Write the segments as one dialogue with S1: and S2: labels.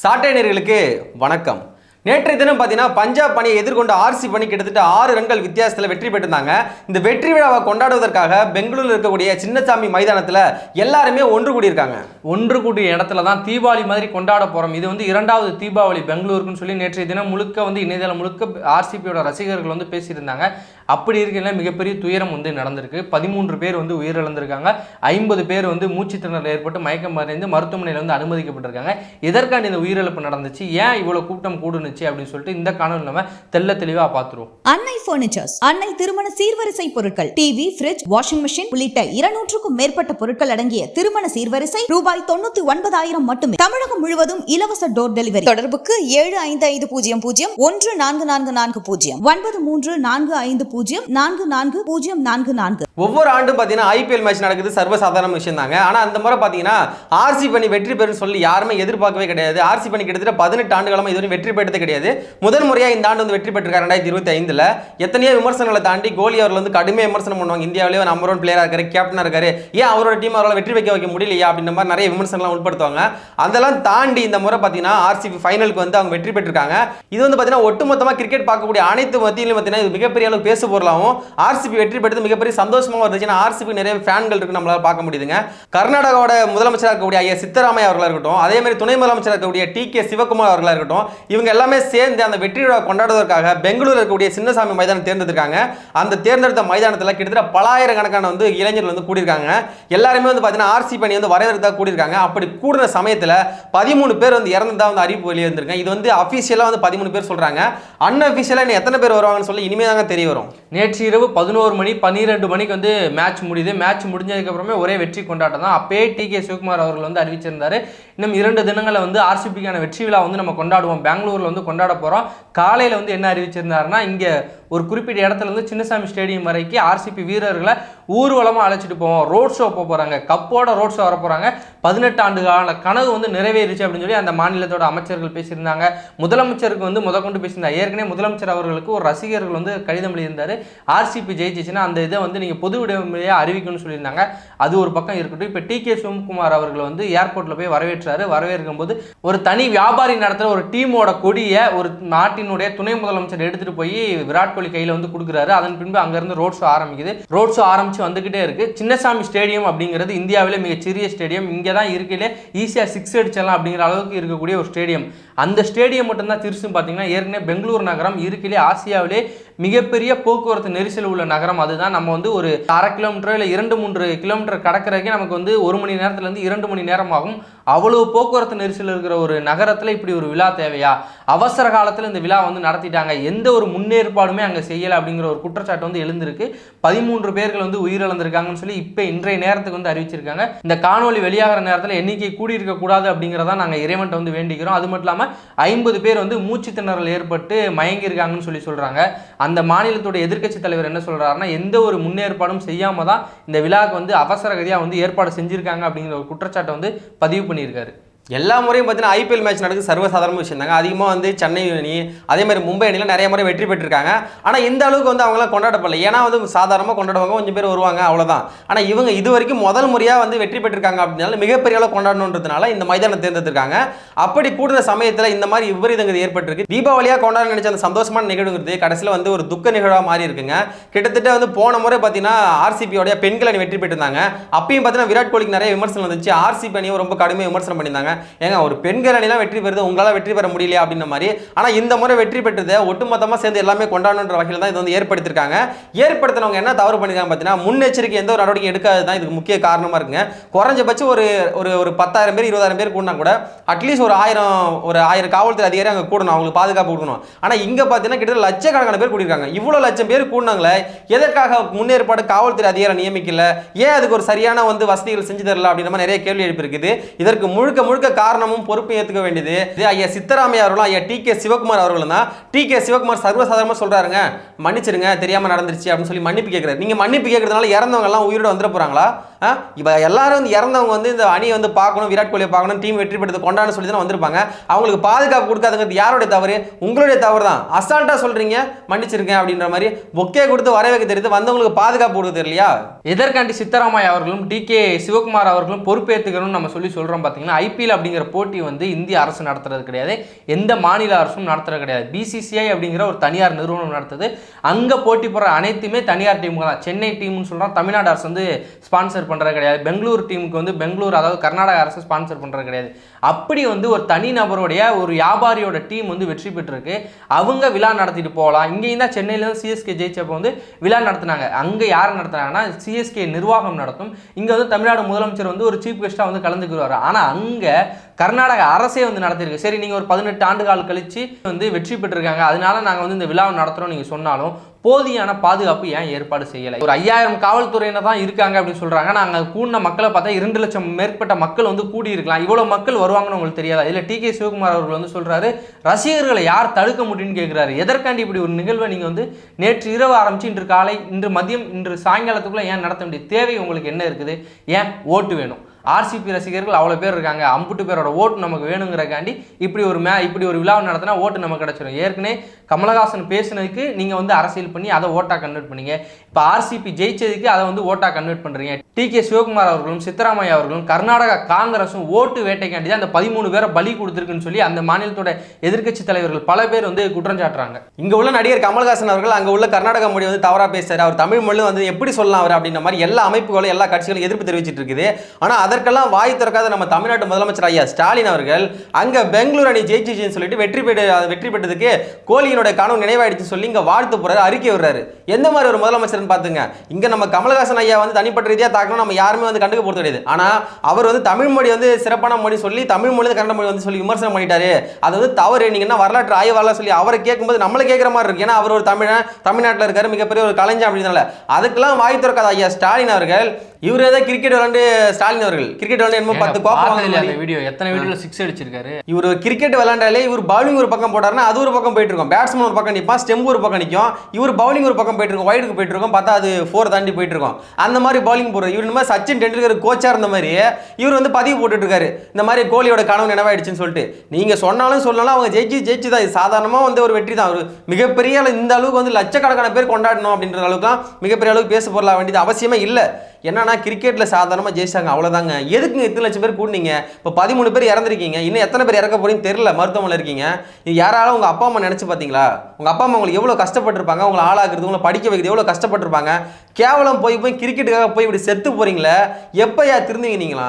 S1: சாட்டையர்களுக்கு வணக்கம். நேற்றைய தினம் பார்த்தீங்கன்னா பஞ்சாப் அணியை எதிர்கொண்ட ஆர்சி பணி கிட்டத்தட்ட ஆறு ரன்கள் வித்தியாசத்தில் வெற்றி பெற்றிருந்தாங்க. இந்த வெற்றி விழாவை கொண்டாடுவதற்காக பெங்களூரில் இருக்கக்கூடிய சின்னசாமி மைதானத்தில் எல்லாருமே ஒன்று கூடியிருக்காங்க.
S2: ஒன்று கூடிய இடத்துல தான் தீபாவளி மாதிரி கொண்டாட போகிறோம் இது வந்து இரண்டாவது தீபாவளி பெங்களூருக்குன்னு சொல்லி நேற்றைய தினம் முழுக்க வந்து இணையதளம் முழுக்க ஆர்சிபியோட ரசிகர்கள் வந்து பேசியிருந்தாங்க. அப்படி இருக்கையில் மிகப்பெரிய துயரம் வந்து நடந்திருக்கு. பதிமூன்று பேர் வந்து உயிரிழந்திருக்காங்க. ஐம்பது பேர் வந்து மூச்சு திணறல் ஏற்பட்டு மயக்கம் மறைந்து மருத்துவமனையில் வந்து அனுமதிக்கப்பட்டிருக்காங்க. இதற்கான இந்த உயிரிழப்பு நடந்துச்சு? ஏன் இவ்வளோ கூட்டம் கூடுனுச்சு? அப்படின்னு சொல்லிட்டு இந்த காணொலி நம்ம தெல்ல தெளிவாக பார்த்துருவோம்.
S3: அன்னை பர்னிச்சர்ஸ் அன்னை திருமண சீர்வரிசை பொருட்கள் டிவி ஃப்ரிட்ஜ் வாஷிங் மெஷின் உள்ளிட்ட இருநூற்றுக்கும் மேற்பட்ட பொருட்கள் அடங்கிய திருமண சீர்வரிசை ரூபாய் தொண்ணூத்தி ஒன்பதாயிரம் மட்டுமே. தமிழகம் முழுவதும் இலவச டோர் டெலிவரி தொடர்புக்கு ஏழு ஐந்து ஐந்து பூஜ்ஜியம் பூஜ்ஜியம் ஒன்று நான்கு நான்கு நான்கு பூஜ்ஜியம் ஒன்பது மூன்று நான்கு ஐந்து பூஜ்ஜியம் நான்கு நான்கு பூஜ்ஜியம் நான்கு நான்கு.
S1: ஒவ்வொரு ஆண்டும் பார்த்தீங்கன்னா ஐபிஎல் மேட்ச் நடக்குது. சர்வசாதாரண விஷயம் தாங்க ஆனால் அந்த முறை பார்த்தீங்கன்னா ஆர்சி பண்ணி வெற்றி பெறும் சொல்லி யாருமே எதிர்பார்க்கவே கிடையாது. ஆர்சி பண்ணி கிட்டத்தட்ட பதினெட்டு ஆண்டு காலமாக இதுவரை வெற்றி பெற்றது கிடையாது. முதல் முறையாக இந்த ஆண்டு வந்து வெற்றி பெற்றிருக்காரு ரெண்டாயிரத்தி இருபத்தி ஐந்தில் எத்தனையோ விமர்சனங்களை தாண்டி கோலி அவர்கள் வந்து கடுமையாக விமர்சனம் பண்ணுவாங்க. இந்தியாவிலேயே நம்பர் ஒன் பிளேயராக இருக்காரு கேப்டனாக இருக்காரு. ஏன் அவரோட டீம் அவரால் வெற்றி வைக்க வைக்க முடியலையா அப்படின்ற மாதிரி நிறைய விமர்சனம்லாம் உட்படுத்துவாங்க அதெல்லாம் தாண்டி இந்த முறை பார்த்தீங்கன்னா ஆர்சிபி ஃபைனலுக்கு வந்து அவங்க வெற்றி பெற்றிருக்காங்க. இது வந்து பார்த்தீங்கன்னா ஒட்டுமொத்தமாக கிரிக்கெட் பார்க்கக்கூடிய அனைத்து மத்தியிலும் பார்த்தீங்கன்னா இது மிகப்பெரிய அளவு பேசு பொருளாகவும் ஆர்சிபி வெற்றி பெற்றது மிகப்பெரிய சந்தோஷமாக வருது ஏன்னா ஆர்சிபி நிறைய ஃபேன்கள் இருக்கு நம்மளால பார்க்க முடியுதுங்க. கர்நாடகாவோட முதலமைச்சராக இருக்கக்கூடிய ஐயா சித்தராமையா அவர்களாக இருக்கட்டும் அதே மாதிரி துணை முதலமைச்சராக இருக்கக்கூடிய டி கே சிவகுமார் அவர்களாக இருக்கட்டும் இவங்க எல்லாமே சேர்ந்து அந்த வெற்றி விழா கொண்டாடுவதற்காக பெங்களூர் இருக்கக்கூடிய சின்னசாமி மைதானம் தேர்ந்தெடுத்திருக்காங்க. அந்த தேர்ந்தெடுத்த மைதானத்தில் கிட்டத்தட்ட பலாயிரக்கணக்கான வந்து இளைஞர்கள் வந்து கூடியிருக்காங்க. எல்லாருமே வந்து பார்த்தீங்கன்னா ஆர்சி பணி வந்து வரவேற்க கூடியிருக்காங்க. அப்படி கூடுற சமயத்தில் பதிமூணு பேர் வந்து இறந்ததாக வந்து அறிவிப்பு வெளியே வந்திருக்காங்க இது வந்து அஃபீஷியலாக வந்து பதிமூணு பேர் சொல்கிறாங்க அன்அஃபீஷியலாக இன்னும் எத்தனை பேர் வருவாங்கன்னு சொல்லி இனிமே தாங்க தெரிய வரும்.
S2: நேற்று இரவு பதினோரு மணி பன்னிரெண்டு மணிக்கு வந்து மேட்ச் முடியுது. மேட்ச் முடிஞ்சதுக்கப்புறமே ஒரே வெற்றி கொண்டாட்டம் தான். அப்பயே டி கே சிவகுமார் அவர்கள் வந்து அறிவிச்சிருந்தார். இன்னும் இரண்டு தினங்களில் வந்து ஆர்சிபிக்கான வெற்றி விழா வந்து நம்ம கொண்டாடுவோம். பெங்களூரில் வந்து கொண்டாட போகிறோம் காலையில் வந்து என்ன அறிவிச்சிருந்தாருன்னா இங்கே ஒரு குறிப்பிட்ட இடத்துல இருந்து சின்னசாமி ஸ்டேடியம் வரைக்கும் ஆர்சிபி வீரர்களை ஊர்வலமாக அழைச்சிட்டு போவோம். ரோட் ஷோ போக போகிறாங்க கப்போட ரோட் ஷோ வர போகிறாங்க பதினெட்டு ஆண்டு கால கனவு வந்து நிறைவேறிச்சு அப்படின்னு சொல்லி அந்த மாநிலத்தோட அமைச்சர்கள் பேசியிருந்தாங்க. முதலமைச்சருக்கு வந்து முத கொண்டு பேசியிருந்தாங்க ஏற்கனவே முதலமைச்சர் அவர்களுக்கு ஒரு ரசிகர்கள் வந்து கடிதம் எழுதியிருந்தார். ஆர்சிபி ஜெயிச்சிச்சுன்னா அந்த இதை வந்து நீங்கள் பொது விடுமுறையாக அறிவிக்கணும்னு சொல்லியிருந்தாங்க. அது ஒரு பக்கம் இருக்கட்டும். இப்போ டி கே சிவகுமார் அவர்கள் வந்து ஏர்போர்ட்டில் போய் வரவேற்றாரு. வரவேற்கும் போது ஒரு தனி வியாபாரி நடத்துகிற ஒரு டீமோட கொடியை ஒரு நாட்டினுடைய துணை முதலமைச்சர் எடுத்துகிட்டு போய் விராட் கோலி கையில் வந்து கொடுக்குறாரு. அதன் பின்பு அங்கேருந்து ரோட் ஷோ ஆரம்பிக்குது. ரோட் ஷோ ஆரம்பித்து வந்துக்கிட்டே இருக்குது சின்னசாமி ஸ்டேடியம் அப்படிங்கிறது இந்தியாவிலே மிகச்சிறிய ஸ்டேடியம் இங்கே தான் இருக்கையிலே ஈஸியாக சிக்ஸ் அடிச்சிடலாம் அப்படிங்கிற அளவுக்கு இருக்கக்கூடிய ஒரு ஸ்டேடியம் அந்த ஸ்டேடியம் மட்டும்தான் திருச்சும் பார்த்தீங்கன்னா ஏற்கனவே பெங்களூர் நகரம் இருக்கையிலே ஆசியாவிலே மிகப்பெரிய போக்குவரத்து நெரிசல் உள்ள நகரம் அதுதான். நம்ம வந்து ஒரு அரை கிலோமீட்டர் இல்லை இரண்டு மூன்று கிலோமீட்டர் கடக்கிறதுக்கே நமக்கு வந்து ஒரு மணி நேரத்துலேருந்து இரண்டு மணி நேரம் ஆகும். அவ்வளவு போக்குவரத்து நெரிசல் இருக்கிற ஒரு நகரத்தில் இப்படி ஒரு விழா தேவையா? அவசர காலத்தில் இந்த விழா வந்து நடத்திட்டாங்க. எந்த ஒரு முன்னேற்பாடுமே அங்கே செய்யலை அப்படிங்கிற ஒரு குற்றச்சாட்டு வந்து எழுந்திருக்கு. பதிமூன்று பேர்கள் வந்து உயிரிழந்திருக்காங்கன்னு சொல்லி இப்போ இன்றைய நேரத்துக்கு வந்து அறிவிச்சிருக்காங்க. இந்த காணொலி வெளியாகிற நேரத்தில் எண்ணிக்கை கூடியிருக்க கூடாது அப்படிங்கிறதா நாங்கள் இறைவன்ட்ட வந்து வேண்டிக்கிறோம். அது மட்டும் இல்லாமல் ஐம்பது பேர் வந்து மூச்சு திணறல் ஏற்பட்டு மயங்கியிருக்காங்கன்னு சொல்லி சொல்கிறாங்க அந்த மாநிலத்தோட எதிர்க்கட்சி தலைவர் என்ன சொல்கிறாருன்னா எந்த ஒரு முன்னேற்பாடும் செய்யாமல் தான் இந்த விழாவுக்கு வந்து அவசர கதியாக வந்து ஏற்பாடு செஞ்சுருக்காங்க அப்படிங்கிற ஒரு குற்றச்சாட்டை வந்து பதிவு பண்ணியிருக்காரு.
S1: எல்லா முறையும் பார்த்தீங்கன்னா ஐபிஎல் மேட்ச் நடக்குது. சர்வசாதாரண விஷயம் தாங்க அதிகமாக வந்து சென்னை அணி அதே மாதிரி மும்பை அணியில் நிறைய முறை வெற்றி பெற்றிருக்காங்க. ஆனால் இந்த அளவுக்கு வந்து அவங்களாம் கொண்டாடப்படல. ஏன்னா வந்து சாதாரணமாக கொண்டாடுவாங்க. கொஞ்சம் பேர் வருவாங்க. அவ்வளோதான் ஆனால் இவங்க இது வரைக்கும் முதல் முறையாக வந்து வெற்றி பெற்றிருக்காங்க அப்படின்னால மிகப்பெரிய அளவு கொண்டாடணுன்றதுனால இந்த மைதானம் தேர்ந்தெடுத்திருக்காங்க. அப்படி கூடுற சமயத்தில் இந்த மாதிரி விபரீதங்கள் ஏற்பட்டிருக்கு. தீபாவளியாக கொண்டாட நினைச்ச அந்த சந்தோஷமான நிகழ்வுங்கிறது கடைசியில் வந்து ஒரு துக்க நிகழ்வாக மாறி இருக்குங்க. கிட்டத்தட்ட வந்து போன முறை பார்த்தீங்கன்னா ஆர்சிபியோடைய பெண்கள் அணி வெற்றி பெற்றிருந்தாங்க. அப்பயும் பார்த்தீங்கன்னா விராட் கோலிக்கு நிறைய விமர்சனம் வந்துச்சு. ஆர்சிபி அணியும் ரொம்ப கடுமையாக விமர்சனம் பண்ணியிருந்தாங்க. ஏங்க ஒரு பெண்கள் அணிலாம் வெற்றி பெறுது உங்களால் வெற்றி பெற முடியலையா அப்படின்ற மாதிரி. ஆனால் இந்த முறை வெற்றி பெற்றதை ஒட்டுமொத்தமாக சேர்ந்து எல்லாமே கொண்டாடணுன்ற வகையில் தான் இது வந்து ஏற்படுத்திருக்காங்க. ஏற்படுத்தினவங்க என்ன தவறு பண்ணிருக்காங்க பார்த்தீங்கன்னா முன்னெச்சரிக்கை எந்த ஒரு நடவடிக்கை எடுக்காது தான் இதுக்கு முக்கிய காரணமாக இருக்குங்க. குறைஞ்சபட்சம் ஒரு ஒரு ஒரு பத்தாயிரம் பேர் இருபதாயிரம் பேர் கூடனா கூட அட்லீஸ்ட் ஒரு ஆயிரம் ஒரு ஆயிரம் காவல்துறை அதிகாரி அங்கே கூடணும் அவங்களுக்கு பாதுகாப்பு கொடுக்கணும். ஆனால் இங்கே பார்த்தீங்கன்னா கிட்டத்தட்ட லட்சக்கணக்கான பேர் கூட்டியிருக்காங்க இவ்வளோ லட்சம் பேர் கூடினாங்களே எதற்காக முன்னேற்பாடு காவல்துறை அதிகாரம் நியமிக்கல? ஏன் அதுக்கு ஒரு சரியான வந்து வசதிகள் செஞ்சு தரல அப்படின்ற மாதிரி நிறைய கேள்வி எழுப்பியிருக்குது. இதற்கு முழுக்க முழுக்க காரணமும் பொறுப்பு ஏற்றுக்க வேண்டியது? இது ஐயா சித்தராமையா அவர்களும் ஐயா டி கே சிவகுமார் அவர்களும் தான். டி கே சிவகுமார் சர்வசாதாரணமாக சொல்றாருங்க. மன்னிச்சிருங்க தெரியாம நடந்துருச்சு அப்படின்னு சொல்லி மன்னிப்பு கேட்குறாரு நீங்க மன்னிப்பு கேட்கறதுனால இறந்தவங்க எல்லாம் உயிரோட வந்துட போறாங்களா? இப்போ எல்லாரும் வந்து இறந்தவங்க வந்து இந்த அணியை வந்து பார்க்கணும் விராட் கோலியை பார்க்கணும் டீம் வெற்றி பெற்றது கொண்டாட சொல்லி தான் வந்திருப்பாங்க. அவங்களுக்கு பாதுகாப்பு கொடுக்காதுங்கிறது யாருடைய தவறு? உங்களுடைய தவறு தான் அசால்ட்டாக சொல்கிறீங்க மன்னிச்சிருங்க அப்படின்ற மாதிரி பொக்கே கொடுத்து வரவேற்க தெரியுது வந்தவங்களுக்கு பாதுகாப்பு கொடுக்குது இல்லையா
S2: எதற்காண்டி சித்தராமையா அவர்களும் டி கே சிவகுமார் அவர்களும் பொறுப்பேற்றுக்கணும்னு நம்ம சொல்லி சொல்கிறோம் பார்த்தீங்கன்னா ஐபிஎல் அப்படிங்கிற போட்டி வந்து இந்திய அரசு நடத்துறது கிடையாது. எந்த மாநில அரசும் நடத்துறது கிடையாது. பிசிசிஐ அப்படிங்கிற ஒரு தனியார் நிறுவனம் நடத்துது. அங்கே போட்டி போடுற அனைத்துமே தனியார் டீமுக்கு தான் சென்னை டீம்னு சொல்கிறோம் தமிழ்நாடு அரசு வந்து ஸ்பான்சர் பண்ணுறது கிடையாது. பெங்களூர் டீமுக்கு வந்து பெங்களூர் அதாவது கர்நாடக அரசு ஸ்பான்சர் பண்ணுறது கிடையாது. அப்படி வந்து ஒரு தனி நபருடைய ஒரு வியாபாரியோட டீம் வந்து வெற்றி பெற்றிருக்கு. அவங்க விழா நடத்திட்டு போகலாம். இங்கேயும் தான் சென்னையில சிஎஸ்கே ஜெயிச்சப்போ வந்து விழா நடத்துனாங்க. அங்கே யார் நடத்துனாங்கன்னா சிஎஸ்கே நிர்வாகம் நடத்தும். இங்கே வந்து தமிழ்நாடு முதலமைச்சர் வந்து ஒரு சீஃப் கெஸ்ட்டாக வந்து கலந்துக்குவார். ஆனால் அங்கே கர்நாடக அரசே வந்து நடத்திருக்கு சரி நீங்கள் ஒரு பதினெட்டு ஆண்டு கால் கழிச்சு வந்து வெற்றி பெற்றிருக்காங்க. அதனால நாங்கள் வந்து இந்த விழாவை நடத்துகிறோம் நீங்கள் சொன்னாலும் போதியான பாதுகாப்பு ஏன் ஏற்பாடு செய்யலை? ஒரு ஐயாயிரம் காவல்துறையினர் தான் இருக்காங்க அப்படின்னு சொல்றாங்க. நாங்கள் கூடின மக்களை பார்த்தா இரண்டு லட்சம் மேற்பட்ட மக்கள் வந்து கூடி இருக்கலாம் இவ்வளோ மக்கள் வருவாங்கன்னு உங்களுக்கு தெரியாதா? இதில் டி. கே. சிவகுமார் அவர்கள் வந்து சொல்றாரு ரசிகர்களை யார் தடுக்க முடியும்னு கேட்குறாரு எதற்காண்டி இப்படி ஒரு நிகழ்வை நீங்கள் வந்து நேற்று இரவு ஆரம்பிச்சு இன்று காலை இன்று மதியம் இன்று சாயங்காலத்துக்குள்ள ஏன் நடத்த வேண்டிய தேவை உங்களுக்கு என்ன இருக்குது? ஏன் ஓட்டு வேணும்? ஆர்சிபி ரசிகர்கள் அவ்வளோ பேர் இருக்காங்க. அம்புட்டு பேரோட ஓட்டு நமக்கு வேணுங்கிறக்காண்டி இப்படி ஒரு மே இப்படி ஒரு விழாவை நடத்தினா ஓட்டு நமக்கு கிடச்சிடும் ஏற்கனவே கமலஹாசன் பேசுனதுக்கு நீங்கள் வந்து அரசியல் பண்ணி அதை ஓட்டாக கன்வெர்ட் பண்ணீங்க. இப்போ ஆர்சிபி ஜெயிச்சதுக்கு அதை வந்து ஓட்டாக கன்வெர்ட் பண்ணுறீங்க டி கே சிவகுமார் அவர்களும் சித்தராமையா அவர்களும் கர்நாடகா காங்கிரஸும் ஓட்டு வேட்டைக்காண்டி தான் அந்த பதிமூணு பேரை பலி கொடுத்துருக்குன்னு சொல்லி அந்த மாநிலத்தோட எதிர்க்கட்சி தலைவர்கள் பல பேர் வந்து குற்றம் சாட்டுறாங்க.
S1: உள்ள நடிகர் கமல்ஹாசன் அவர்கள் அங்கே உள்ள கர்நாடக மொழி வந்து தவறா பேசுறாரு. அவர் தமிழ் மொழி வந்து எப்படி சொல்லலாம் அவர் அப்படின்ற மாதிரி எல்லா அமைப்புகளும் எல்லா கட்சிகளும் எதிர்ப்பு தெரிவிச்சிட்டு இருக்குது. ஆனால் அதற்கெல்லாம் வாய் திறக்காத நம்ம தமிழ்நாட்டு முதலமைச்சர் ஐயா ஸ்டாலின் அவர்கள் அங்கே பெங்களூர் அணி ஜெயிச்சிச்சின்னு சொல்லிட்டு வெற்றி பெற்று வெற்றி பெற்றதுக்கு கோலியினுடைய கனவு நினைவாயிடுச்சு சொல்லி இங்க வாழ்த்து போறாரு அறிக்கை விடுறாரு. எந்த மாதிரி ஒரு முதலமைச்சர்னு பாத்துங்க. இங்க நம்ம கமல்ஹாசன் ஐயா வந்து தனிப்பட்ட ரீதியா தாக்கணும் நம்ம யாருமே வந்து கண்டுக்க போறது கிடையாது. ஆனா அவர் வந்து தமிழ் மொழி வந்து சிறப்பான மொழி சொல்லி தமிழ் மொழி கன்னட மொழி வந்து சொல்லி விமர்சனம் பண்ணிட்டாரு. அது வந்து தவறு நீங்க என்ன வரலாற்று ஆய்வாளர் சொல்லி அவரை கேட்கும்போது நம்மள கேட்குற மாதிரி இருக்கு. ஏன்னா அவர் ஒரு தமிழன் தமிழ்நாட்டில் இருக்காரு மிகப்பெரிய ஒரு கலைஞர் அப்படினால அதுக்கெல்லாம் வாய் திறக்காத ஐயா ஸ்டாலின் அவர்கள். இவர் ஏதோ கிரிக்கெட் விளாண்டு ஸ்டாலின் அவர்கள். கிரிக்கெட் விளாண்டு என்னமோ பத்து கோப்பை வாங்கின
S2: பார்த்ததில்லையா
S1: மாதிரி.
S2: அந்த வீடியோ எத்தனை வீடியோல சிக்ஸ் அடிச்சிருக்காரு?
S1: இவர் கிரிக்கெட் விளாண்டாலே இவர் பவுலிங் ஒரு பக்கம் போட்டாருன்னா அது ஒரு பக்கம் போயிட்டு இருக்கும். பேட்ஸ்மேன் ஒரு பக்கம் நிற்பான் ஸ்டெம்பு ஒரு பக்கம் நிற்கும் இவர் பவுலிங் ஒரு பக்கம் போயிட்டு இருக்கும் ஒயிடுக்கு போயிட்டு இருக்கும் பார்த்தா அது ஃபோர் தாண்டி போயிட்டு இருக்கும். அந்த மாதிரி பவுலிங் போடுறது. இவர் இந்த மாதிரி சச்சின் டெண்டுல்கர் கோச்சாக இருந்த மாதிரி இவர் வந்து பதிவு போட்டுட்டு இருக்காரு. இந்த மாதிரி கோலியோட கனவு நினைவாயிடுச்சுன்னு சொல்லிட்டு. நீங்கள் சொன்னாலும் சொல்லலாம் அவங்க ஜெயிச்சு ஜெயிச்சு தான் இது சாதாரணமாக வந்து ஒரு வெற்றி தான். ஒரு மிகப்பெரிய இந்த அளவுக்கு வந்து லட்சக்கணக்கான பேர் கொண்டாடணும் அப்படின்ற அளவுக்குலாம் மிகப்பெரிய அளவுக்கு பேச பொருளாக வேண்டியது அவசியமே இல்லை. என்னன்னா கிரிக்கெட்டில் சாதாரணமாக ஜெயிச்சாங்க. அவ்வளோதாங்க எதுக்குங்க இத்தனை லட்சம் பேர் கூட்டினீங்க இப்போ பதிமூணு பேர் இறந்துருக்கீங்க. இன்னும் எத்தனை பேர் இறக்க போறீங்கன்னு தெரியல மருத்துவமனையில் இருக்கீங்க. இது யாராலும் உங்கள் அப்பா அம்மா நினச்சி பார்த்தீங்களா உங்கள் அப்பா அம்மா உங்களுக்கு எவ்வளோ கஷ்டப்பட்டிருப்பாங்க? உங்களை ஆளாக்குறது உங்களை படிக்க வைக்கிறது எவ்வளோ கஷ்டப்பட்டிருப்பாங்க? கேவலம் போய் போய் கிரிக்கெட்டுக்காக போய் இப்படி செத்து போறீங்களே? எப்பயா திருந்தீங்க நீங்களா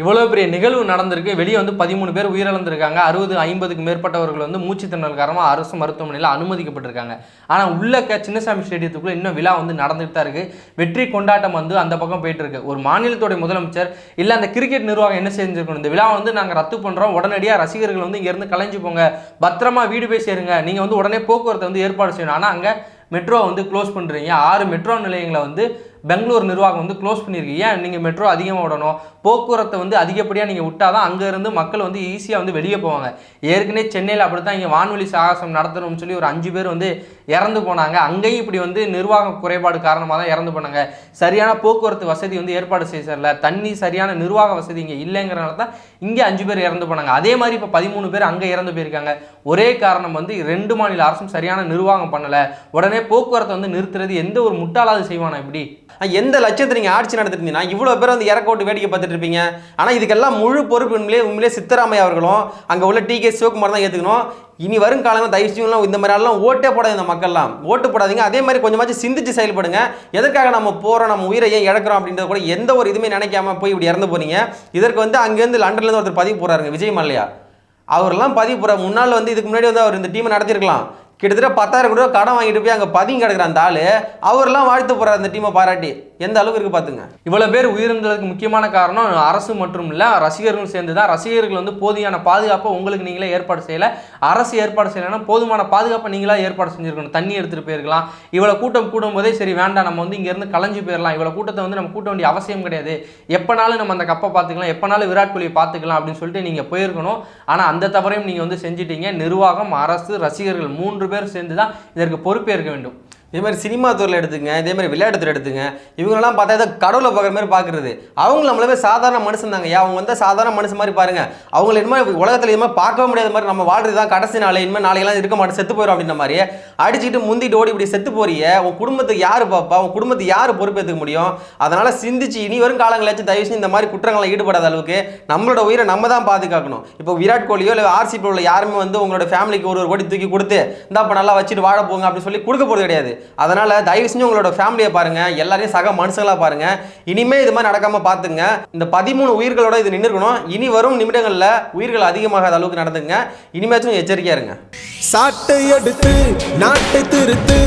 S2: இவ்வளோ பெரிய நிகழ்வு நடந்திருக்கு. வெளியே வந்து பதிமூணு பேர் உயிரிழந்திருக்காங்க. அறுபது ஐம்பதுக்கு மேற்பட்டவர்கள் வந்து மூச்சு திணறல் காரணமாக அரசு மருத்துவமனையில் அனுமதிக்கப்பட்டிருக்காங்க. ஆனால் உள்ளக்க சின்னசாமி ஸ்டேடியத்துக்குள்ளே இன்னும் விழா வந்து நடந்துகிட்டு தான் இருக்குது வெற்றி கொண்டாட்டம் வந்து அந்த பக்கம் போயிட்டு இருக்கு ஒரு மாநிலத்துடைய முதலமைச்சர் இல்லை அந்த கிரிக்கெட் நிர்வாகம் என்ன செஞ்சிருக்கணும்? இந்த விழா வந்து நாங்கள் ரத்து பண்ணுறோம் உடனடியாக ரசிகர்கள் வந்து இங்கேருந்து கலைஞ்சு போங்க. பத்திரமா வீடு போய் சேருங்க. நீங்கள் வந்து உடனே போக்குவரத்தை வந்து ஏற்பாடு செய்யணும். ஆனால் அங்கே மெட்ரோ வந்து க்ளோஸ் பண்ணுறீங்க ஆறு மெட்ரோ நிலையங்களை வந்து பெங்களூர் நிர்வாகம் வந்து க்ளோஸ் பண்ணியிருக்கு. ஏன்? நீங்கள் மெட்ரோ அதிகமாக விடணும். போக்குவரத்தை வந்து அதிகப்படியாக நீங்கள் விட்டால் தான் அங்கேருந்து மக்கள் வந்து ஈஸியாக வந்து வெளியே போவாங்க. ஏற்கனவே சென்னையில் அப்படி தான் இங்கே வான்வெளி சாகசம் நடத்தணும்னு சொல்லி ஒரு அஞ்சு பேர் வந்து இறந்து போனாங்க. அங்கேயும் இப்படி வந்து நிர்வாக குறைபாடு காரணமாக தான் இறந்து போனாங்க. சரியான போக்குவரத்து வசதி வந்து ஏற்பாடு செய்ய சரியில்ல தண்ணி சரியான நிர்வாக வசதி இங்கே இல்லைங்கிறனால தான் இங்கே அஞ்சு பேர் இறந்து போனாங்க. அதே மாதிரி இப்போ பதிமூணு பேர் அங்கே இறந்து போயிருக்காங்க. ஒரே காரணம் வந்து ரெண்டு மாநில அரசும் சரியான நிர்வாகம் பண்ணலை. உடனே போக்குவரத்தை வந்து நிறுத்துறது எந்த ஒரு முட்டாளாவது செய்வானா இப்படி?
S1: எந்த லட்சத்தை நீங்கள் ஆட்சி நடத்திருந்தீங்கன்னா இவ்வளோ பேர் வந்து இறக்க விட்டு வேடிக்கை பார்த்துட்டு இருப்பீங்க. ஆனால் இதுக்கெல்லாம் முழு பொறுப்பு உண்மையிலே உண்மையிலே சித்தராமையா அவர்களும் அங்கே உள்ள டி கே சிவகுமார் தான் ஏற்றுக்கணும் இனி வரும் காலங்கள் தயவு செஞ்சுலாம் இந்த மாதிரி ஓட்டே போடாது இந்த மக்கள்லாம். ஓட்டு போடாதீங்க. அதே மாதிரி கொஞ்சமாச்சும் சிந்திச்சு செயல்படுங்க. எதற்காக நம்ம போகிறோம் நம்ம உயிரை ஏன் இழக்கிறோம் அப்படின்றத கூட எந்த ஒரு இதுவுமே நினைக்காம போய் இப்படி இறந்து போனீங்க. இதற்கு வந்து அங்கேருந்து லண்டன்லேருந்து ஒருத்தர் பதிவு போகிறாருங்க விஜய் மல்லையா. அவர்லாம் பதிவு போகிற முன்னால் வந்து இதுக்கு முன்னாடி வந்து அவர் இந்த டீமை நடத்திருக்கலாம் கிட்டத்தட்ட பத்தாயிரம் கோடி ரூபா கடன் வாங்கிட்டு போய் அங்கே பதிங்க கிடக்குற அந்த ஆள். அவரெல்லாம் வாழ்த்து போகிறார் அந்த டீமை பாராட்டி. எந்த அளவுக்கு இருக்கு பார்த்துங்க
S2: இவ்வளோ பேர் உயிரிழந்ததுக்கு முக்கியமான காரணம் அரசு மற்றும் இல்லை ரசிகர்களும் சேர்ந்து தான் ரசிகர்கள் வந்து போதியான பாதுகாப்பை உங்களுக்கு நீங்களே ஏற்பாடு செய்யலை. அரசு ஏற்பாடு செய்யலைன்னா போதுமான பாதுகாப்பை நீங்களா ஏற்பாடு செஞ்சிருக்கணும். தண்ணி எடுத்துகிட்டு போயிருக்கலாம். இவ்வளோ கூட்டம் கூடும் போதே சரி வேண்டாம் நம்ம வந்து இங்கேருந்து கலைஞ்சு போயிடலாம் இவ்வளோ கூட்டத்தை வந்து நம்ம கூட்ட வேண்டிய அவசியம் கிடையாது. எப்போனாலும் நம்ம அந்த கப்பை பார்த்துக்கலாம். எப்போனாலும் விராட் கோலியை பார்த்துக்கலாம் அப்படின்னு சொல்லிட்டு நீங்கள் போயிருக்கணும். ஆனால் அந்த தவறையும் நீங்கள் வந்து செஞ்சிட்டீங்க. நிர்வாகம் அரசு ரசிகர்கள் மூன்று பேர் சேர்ந்து தான் இதற்கு பொறுப்பேற்க வேண்டும்.
S1: இதே மாதிரி சினிமா துறையில் எடுத்துங்க இதே மாதிரி விளையாட்டு எடுத்துங்க இவங்கெல்லாம் பார்த்தா ஏதோ கடவுளை பார்க்குற மாதிரி பார்க்குறது. அவங்க நம்மளவே சாதாரண மனுஷன் தாங்க. ஏன் அவங்க வந்து சாதாரண மனுஷன் மாதிரி பாருங்க. அவங்கள இனிமேல் உலகத்தில் இனிமேல் பார்க்கவே முடியாத மாதிரி நம்ம வாழ்றது தான் கடைசி நாள். இனிமேல் நாளைக்கெல்லாம் இருக்க மாட்டோம் செத்து போயிடும் அப்படின்ற மாதிரி அடிச்சுட்டு முந்திட்டு ஓடி இப்படி செத்து போறிய உன் குடும்பத்துக்கு யார் பார்ப்பா உன் குடும்பத்துக்கு யார் பொறுப்பேற்றுக்க முடியும்? அதனால் சிந்திச்சு இனி வரும் காலங்களாச்சும் தயவு செஞ்சு இந்த மாதிரி குற்றங்களை ஈடுபடாத அளவுக்கு நம்மளோட உயிரை நம்ம தான் பாதுகாக்கணும். இப்போ விராட் கோலியோ இல்லை ஆர்சிபி உள்ள யாருமே வந்து உங்களோட ஃபேமிலிக்கு ஒரு ஒரு கோடி தூக்கி கொடுத்து இந்தா இப்போ நல்லா வச்சுட்டு வாழ போங்க அப்படின்னு சொல்லி கொடுக்க போகிறது கிடையாது. அதனால தயவு செஞ்சு உங்களோட ஃபேமிலியை பாருங்க. எல்லாரையும் சக மனுஷங்களா பாருங்க. இனிமே இது மாதிரி நடக்காம பார்த்துங்க இந்த பதிமூணு உயிர்களோட இது நின்றுக்கணும் இனி வரும் நிமிடங்களில் உயிர்கள் அதிகமாகாத அளவுக்கு நடந்துங்க இனிமேச்சும் எச்சரிக்கையா இருங்க.
S4: சாட்டை எடுத்து நாட்டை திருத்து.